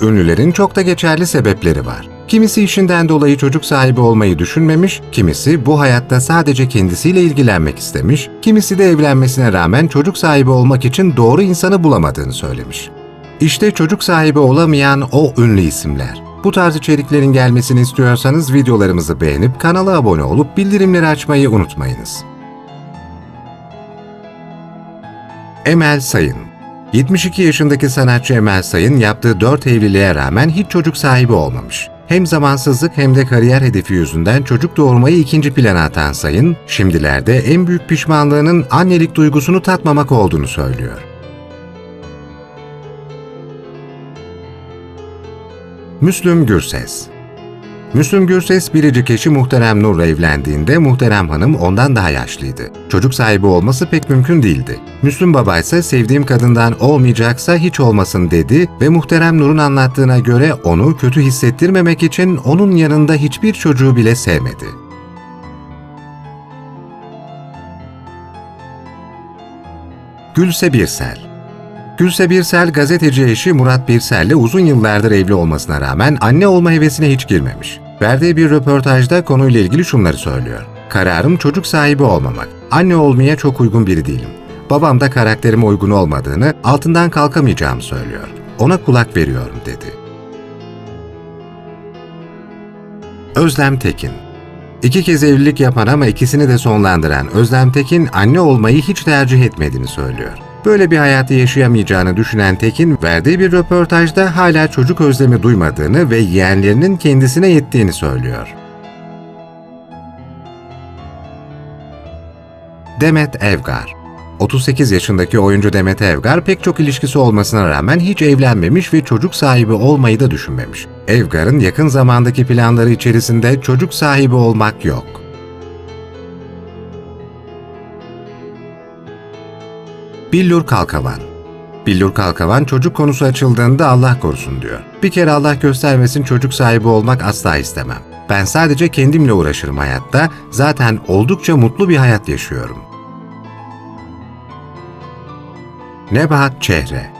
Ünlülerin çok da geçerli sebepleri var. Kimisi işinden dolayı çocuk sahibi olmayı düşünmemiş, kimisi bu hayatta sadece kendisiyle ilgilenmek istemiş, kimisi de evlenmesine rağmen çocuk sahibi olmak için doğru insanı bulamadığını söylemiş. İşte çocuk sahibi olamayan o ünlü isimler. Bu tarz içeriklerin gelmesini istiyorsanız videolarımızı beğenip kanala abone olup bildirimleri açmayı unutmayınız. Emel Sayın 72 yaşındaki sanatçı Emel Sayın yaptığı 4 evliliğe rağmen hiç çocuk sahibi olmamış. Hem zamansızlık hem de kariyer hedefi yüzünden çocuk doğurmayı ikinci plana atan Sayın, şimdilerde en büyük pişmanlığının annelik duygusunu tatmamak olduğunu söylüyor. Müslüm Gürses Müslüm Gürses biricik eşi Muhterem Nur'la evlendiğinde Muhterem Hanım ondan daha yaşlıydı. Çocuk sahibi olması pek mümkün değildi. Müslüm Baba ise sevdiğim kadından olmayacaksa hiç olmasın dedi ve Muhterem Nur'un anlattığına göre onu kötü hissettirmemek için onun yanında hiçbir çocuğu bile sevmedi. Gülse Birsel Gülse Birsel gazeteci eşi Murat Birsel'le uzun yıllardır evli olmasına rağmen anne olma hevesine hiç girmemiş. Verdiği bir röportajda konuyla ilgili şunları söylüyor. Kararım çocuk sahibi olmamak. Anne olmaya çok uygun biri değilim. Babam da karakterime uygun olmadığını, altından kalkamayacağımı söylüyor. Ona kulak veriyorum dedi. Özlem Tekin İki kez evlilik yapan ama ikisini de sonlandıran Özlem Tekin anne olmayı hiç tercih etmediğini söylüyor. Böyle bir hayatı yaşayamayacağını düşünen Tekin, verdiği bir röportajda hala çocuk özlemi duymadığını ve yeğenlerinin kendisine yettiğini söylüyor. Demet Evgar 38 yaşındaki oyuncu Demet Evgar pek çok ilişkisi olmasına rağmen hiç evlenmemiş ve çocuk sahibi olmayı da düşünmemiş. Evgar'ın yakın zamandaki planları içerisinde çocuk sahibi olmak yok. Billur Kalkavan Billur Kalkavan çocuk konusu açıldığında Allah korusun diyor. Bir kere Allah göstermesin çocuk sahibi olmak asla istemem. Ben sadece kendimle uğraşırım hayatta, zaten oldukça mutlu bir hayat yaşıyorum. Nebahat Çehre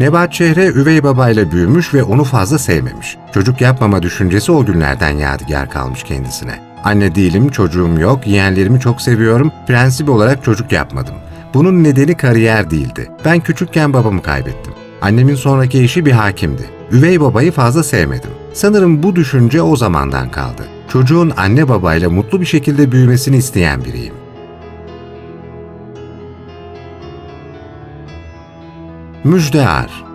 Nebahat Çehre üvey babayla büyümüş ve onu fazla sevmemiş. Çocuk yapmama düşüncesi o günlerden yadigar kalmış kendisine. Anne değilim, çocuğum yok, yeğenlerimi çok seviyorum, prensip olarak çocuk yapmadım. Bunun nedeni kariyer değildi. Ben küçükken babamı kaybettim. Annemin sonraki eşi bir hakimdi. Üvey babayı fazla sevmedim. Sanırım bu düşünce o zamandan kaldı. Çocuğun anne babayla mutlu bir şekilde büyümesini isteyen biriyim. Müjde Ar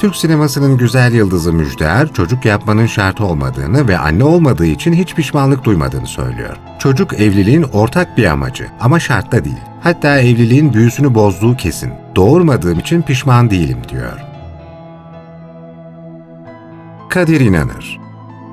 Türk sinemasının güzel yıldızı Müjde Er, çocuk yapmanın şart olmadığını ve anne olmadığı için hiç pişmanlık duymadığını söylüyor. Çocuk evliliğin ortak bir amacı ama şart da değil. Hatta evliliğin büyüsünü bozduğu kesin. Doğurmadığım için pişman değilim diyor. Kadir İnanır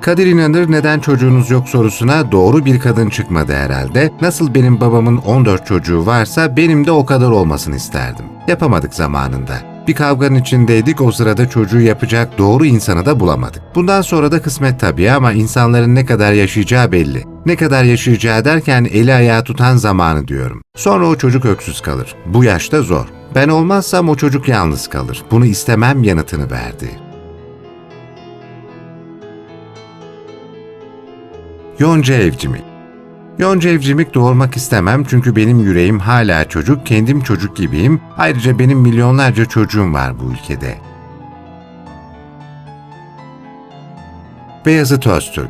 Kadir İnanır neden çocuğunuz yok sorusuna doğru bir kadın çıkmadı herhalde. Nasıl benim babamın 14 çocuğu varsa benim de o kadar olmasını isterdim. Yapamadık zamanında. Bir kavganın içindeydik o sırada çocuğu yapacak doğru insanı da bulamadık. Bundan sonra da kısmet tabii ama insanların ne kadar yaşayacağı belli. Ne kadar yaşayacağı derken eli ayağı tutan zamanı diyorum. Sonra o çocuk öksüz kalır. Bu yaşta zor. Ben olmazsam o çocuk yalnız kalır. Bunu istemem yanıtını verdi. Yonca Evcimik Yonca Evcimik doğurmak istemem çünkü benim yüreğim hala çocuk, kendim çocuk gibiyim. Ayrıca benim milyonlarca çocuğum var bu ülkede. Beyazıt Öztürk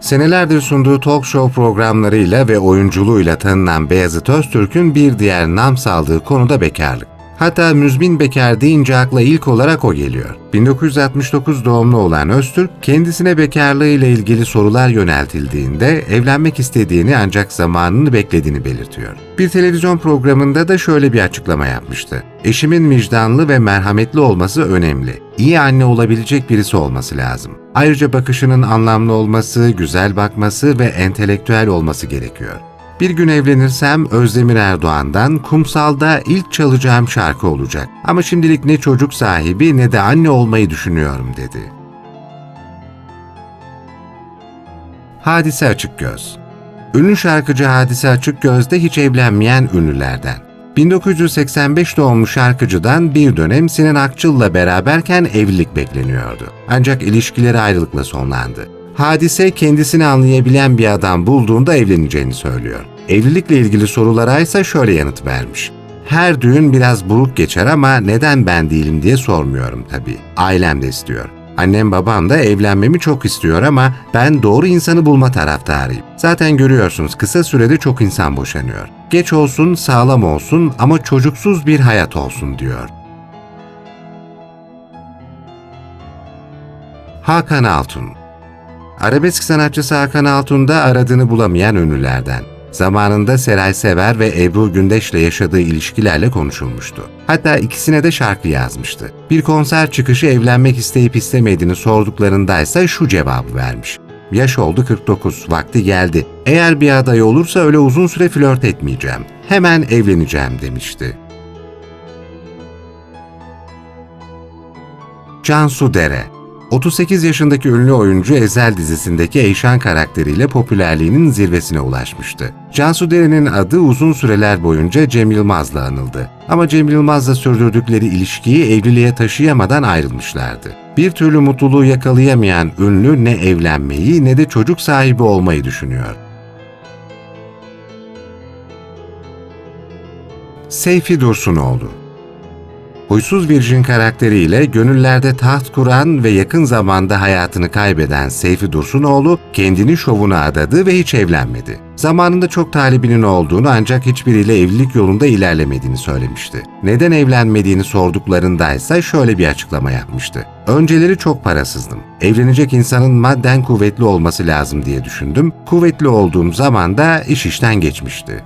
Senelerdir sunduğu talk show programlarıyla ve oyunculuğuyla tanınan Beyazıt Öztürk'ün bir diğer nam saldığı konu da bekarlık. Hatta müzmin bekar deyince akla ilk olarak o geliyor. 1969 doğumlu olan Öztürk, kendisine bekarlığıyla ilgili sorular yöneltildiğinde evlenmek istediğini ancak zamanını beklediğini belirtiyor. Bir televizyon programında da şöyle bir açıklama yapmıştı. Eşimin vicdanlı ve merhametli olması önemli. İyi anne olabilecek birisi olması lazım. Ayrıca bakışının anlamlı olması, güzel bakması ve entelektüel olması gerekiyor. Bir gün evlenirsem Özdemir Erdoğan'dan Kumsal'da ilk çalacağım şarkı olacak. Ama şimdilik ne çocuk sahibi ne de anne olmayı düşünüyorum dedi. Hadise Açıkgöz Ünlü şarkıcı Hadise Açıkgöz de hiç evlenmeyen ünlülerden. 1985 doğumlu şarkıcıdan bir dönem Sinan Akçıl'la beraberken evlilik bekleniyordu. Ancak ilişkileri ayrılıkla sonlandı. Hadise kendisini anlayabilen bir adam bulduğunda evleneceğini söylüyor. Evlilikle ilgili sorulara ise şöyle yanıt vermiş. Her düğün biraz buruk geçer ama neden ben değilim diye sormuyorum tabii. Ailem de istiyor. Annem babam da evlenmemi çok istiyor ama ben doğru insanı bulma taraftarıyım. Zaten görüyorsunuz kısa sürede çok insan boşanıyor. Geç olsun, sağlam olsun ama çocuksuz bir hayat olsun diyor. Hakan Altun Arabesk sanatçısı Hakan Altun da aradığını bulamayan ünlülerden. Zamanında Seray Sever ve Ebru Gündeş'le yaşadığı ilişkilerle konuşulmuştu. Hatta ikisine de şarkı yazmıştı. Bir konser çıkışı evlenmek isteyip istemediğini sorduklarındaysa şu cevabı vermiş. Yaş oldu 49, vakti geldi. Eğer bir aday olursa öyle uzun süre flört etmeyeceğim. Hemen evleneceğim demişti. Cansu Dere 38 yaşındaki ünlü oyuncu Ezel dizisindeki Eyşan karakteriyle popülerliğinin zirvesine ulaşmıştı. Cansu Dere'nin adı uzun süreler boyunca Cem Yılmaz'la anıldı. Ama Cem Yılmaz'la sürdürdükleri ilişkiyi evliliğe taşıyamadan ayrılmışlardı. Bir türlü mutluluğu yakalayamayan ünlü ne evlenmeyi ne de çocuk sahibi olmayı düşünüyor. Seyfi Dursunoğlu Huysuz Virjin karakteriyle gönüllerde taht kuran ve yakın zamanda hayatını kaybeden Seyfi Dursunoğlu kendini şovuna adadı ve hiç evlenmedi. Zamanında çok talibinin olduğunu ancak hiçbiriyle evlilik yolunda ilerlemediğini söylemişti. Neden evlenmediğini sorduklarındaysa şöyle bir açıklama yapmıştı. Önceleri çok parasızdım. Evlenecek insanın madden kuvvetli olması lazım diye düşündüm. Kuvvetli olduğum zaman da iş işten geçmişti.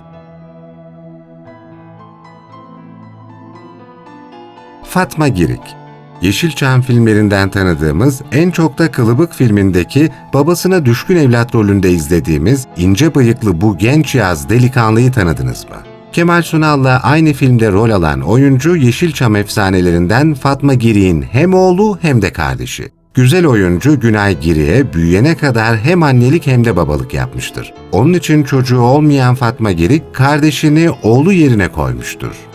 Fatma Girik Yeşilçam filmlerinden tanıdığımız, en çok da Kılıbık filmindeki babasına düşkün evlat rolünde izlediğimiz ince bıyıklı bu genç yaz delikanlıyı tanıdınız mı? Kemal Sunal'la aynı filmde rol alan oyuncu Yeşilçam efsanelerinden Fatma Girik'in hem oğlu hem de kardeşi. Güzel oyuncu Günay Girik'e büyüyene kadar hem annelik hem de babalık yapmıştır. Onun için çocuğu olmayan Fatma Girik kardeşini oğlu yerine koymuştur.